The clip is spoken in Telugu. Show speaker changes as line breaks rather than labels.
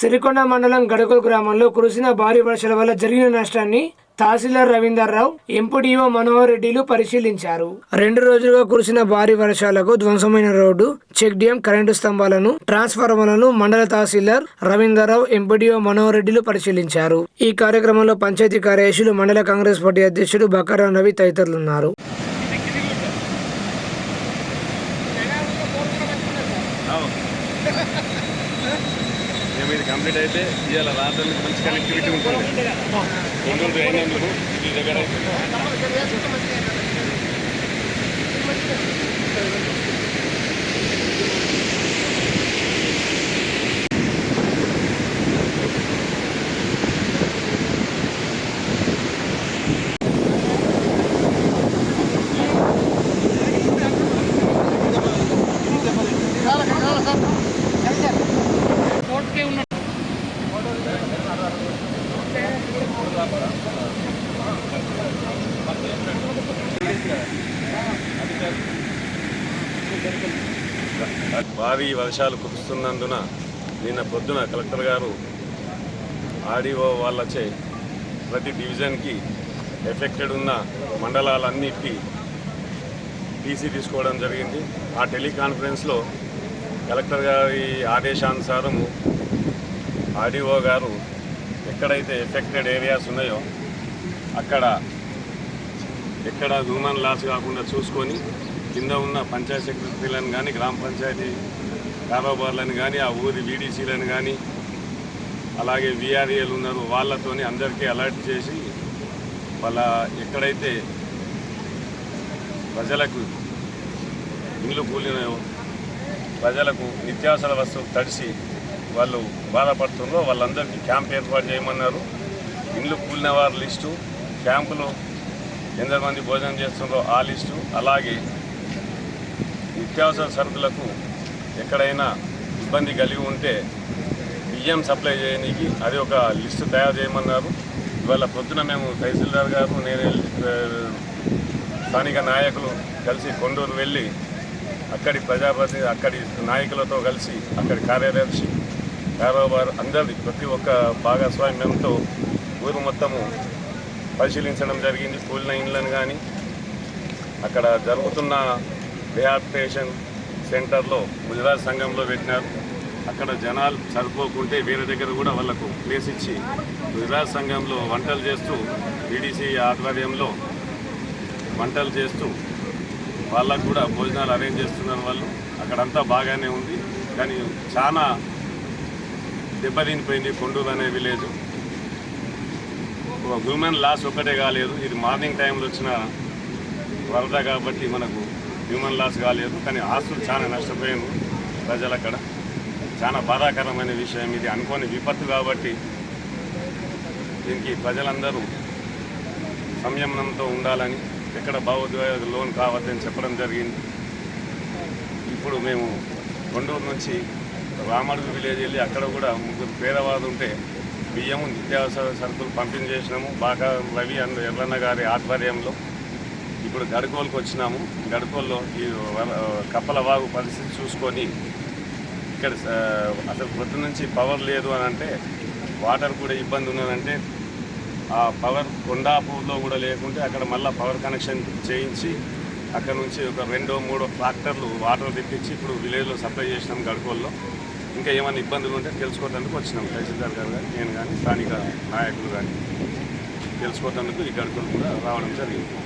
సిరికొండ మండలం గడకల్ గ్రామంలో కురిసిన భారీ వర్షాల వల్ల జరిగిన నష్టాన్ని తహసీల్దార్ రవీందర్ రావు ఎంపీడీఓ మనోహర్ రెడ్డిలు పరిశీలించారు. రెండు రోజులుగా కురిసిన భారీ వర్షాలకు ధ్వంసమైన రోడ్డు చెక్ డ్యాం కరెంటు స్తంభాలను ట్రాన్స్ఫార్మర్లను మండల తహసీల్దార్ రవీందర్ రావు ఎంపీడీఓ మనోహర్ రెడ్డిలు పరిశీలించారు. ఈ కార్యక్రమంలో పంచాయతీ కార్యదర్శులు మండల కాంగ్రెస్ పార్టీ అధ్యక్షుడు బకారా రవి తదితరులు ఉన్నారు
మేము ఇది కంప్లీట్ అయితే ఇవాళ రాత్రి మంచి కనెక్టివిటీ ఉంటుంది. రెండు రోజులు అయినందుకు ఈ దగ్గర భారీ వర్షాలు కురుస్తున్నందున నిన్న పొద్దున కలెక్టర్ గారు ఆర్డీఓ వాళ్ళచే ప్రతి డివిజన్కి ఎఫెక్టెడ్ ఉన్న మండలాలన్నిటికీ టీసీ తీసుకోవడం జరిగింది. ఆ టెలికాన్ఫరెన్స్లో కలెక్టర్ గారి ఆదేశానుసారము ఆర్డీఓ గారు ఎక్కడైతే ఎఫెక్టెడ్ ఏరియాస్ ఉన్నాయో అక్కడ ఎక్కడ హ్యూమన్ లాస్ కాకుండా చూసుకొని కింద ఉన్న పంచాయతీ సెక్రటరీలను కానీ గ్రామ పంచాయతీ కారోబార్లను కానీ ఆ ఊరి వీడీసీలను కానీ అలాగే విఆర్ఏలు ఉన్నారు వాళ్ళతోని అందరికీ అలర్ట్ చేసి వాళ్ళ ఎక్కడైతే ప్రజలకు ఇండ్లు కూలినాయో ప్రజలకు నిత్యావసర వస్తువులు తడిసి వాళ్ళు బాధపడుతున్నారో వాళ్ళందరికీ క్యాంప్ ఏర్పాటు చేయమన్నారు. ఇండ్లు కూలిన వారి లిస్టు క్యాంపులో ఎంతమంది భోజనం చేస్తున్నారో ఆ లిస్టు అలాగే నిత్యావసర సరుకులకు ఎక్కడైనా ఇబ్బంది కలిగి ఉంటే బియ్యం సప్లై చేయడానికి అది ఒక లిస్టు తయారు చేయమన్నారు. ఇవాళ పొద్దున మేము తహసీల్దార్ గారు నేను స్థానిక నాయకులు కలిసి కొండూరు వెళ్ళి అక్కడి ప్రజాప్రతినిధి అక్కడి నాయకులతో కలిసి అక్కడి కార్యదర్శి కారోబార్ అందరి ప్రతి ఒక్క భాగస్వామ్యంతో ఊరు మొత్తము పరిశీలించడం జరిగింది. కూలిన ఇండ్లను కానీ అక్కడ జరుగుతున్న రిహాబిటేషన్ సెంటర్లో గుజరాత్ సంఘంలో పెట్టినారు. అక్కడ జనాలు సరిపోకుంటే వేరే దగ్గర కూడా వాళ్ళకు ప్లేస్ ఇచ్చి గుజరాత్ సంఘంలో వంటలు చేస్తూ బీడీసీ ఆధ్వర్యంలో వంటలు చేస్తూ వాళ్ళకు కూడా భోజనాలు అరేంజ్ చేస్తున్నారు వాళ్ళు. అక్కడంతా బాగానే ఉంది. కానీ చాలా దెబ్బతినిపోయింది కొండూరు అనే విలేజ్ హ్యూమన్ లాస్ ఒక్కటే కాలేదు. ఇది మార్నింగ్ టైంలో వచ్చిన వరద కాబట్టి మనకు హ్యూమన్ లాస్ కాలేదు కానీ ఆస్తులు చాలా నష్టపోయాను ప్రజలు అక్కడ చాలా బాధాకరమైన విషయం ఇది. అనుకోని విపత్తు కాబట్టి దీనికి ప్రజలందరూ సంయమనంతో ఉండాలని ఎక్కడ భావోద్వేగ లోన్ కావద్దని చెప్పడం జరిగింది. ఇప్పుడు మేము కొండూరు నుంచి రామడుగు విలేజ్ వెళ్ళి అక్కడ కూడా ముగ్గురు పేదవారు ఉంటే బియ్యము నిత్యావసర సరుకులు పంపిణీ చేసినాము. బాగా రవి అండ్ ఎర్రన్న గారి ఆధ్వర్యంలో ఇప్పుడు గడుకోలుకి వచ్చినాము. గడకోల్లో ఈ కప్పల వాగు పరిస్థితి చూసుకొని ఇక్కడ అసలు పొద్దు నుంచి పవర్ లేదు అని అంటే వాటర్ కూడా ఇబ్బంది ఉన్నదంటే ఆ పవర్ కొండాపూర్లో కూడా లేకుంటే అక్కడ మళ్ళీ పవర్ కనెక్షన్ చేయించి అక్కడ నుంచి ఒక రెండో మూడో ట్రాక్టర్లు వాటర్ తెప్పించి ఇప్పుడు విలేజ్లో సప్లై చేసినాం గడకోల్లో. ఇంకా ఏమైనా ఇబ్బందులు ఉంటే తెలుసుకోవడానికి వచ్చినాం. తహసీల్దార్ గారు కానీ నేను కానీ స్థానిక నాయకులు కానీ తెలుసుకోవడానికి ఈ గడుకోలు కూడా రావడం జరిగింది.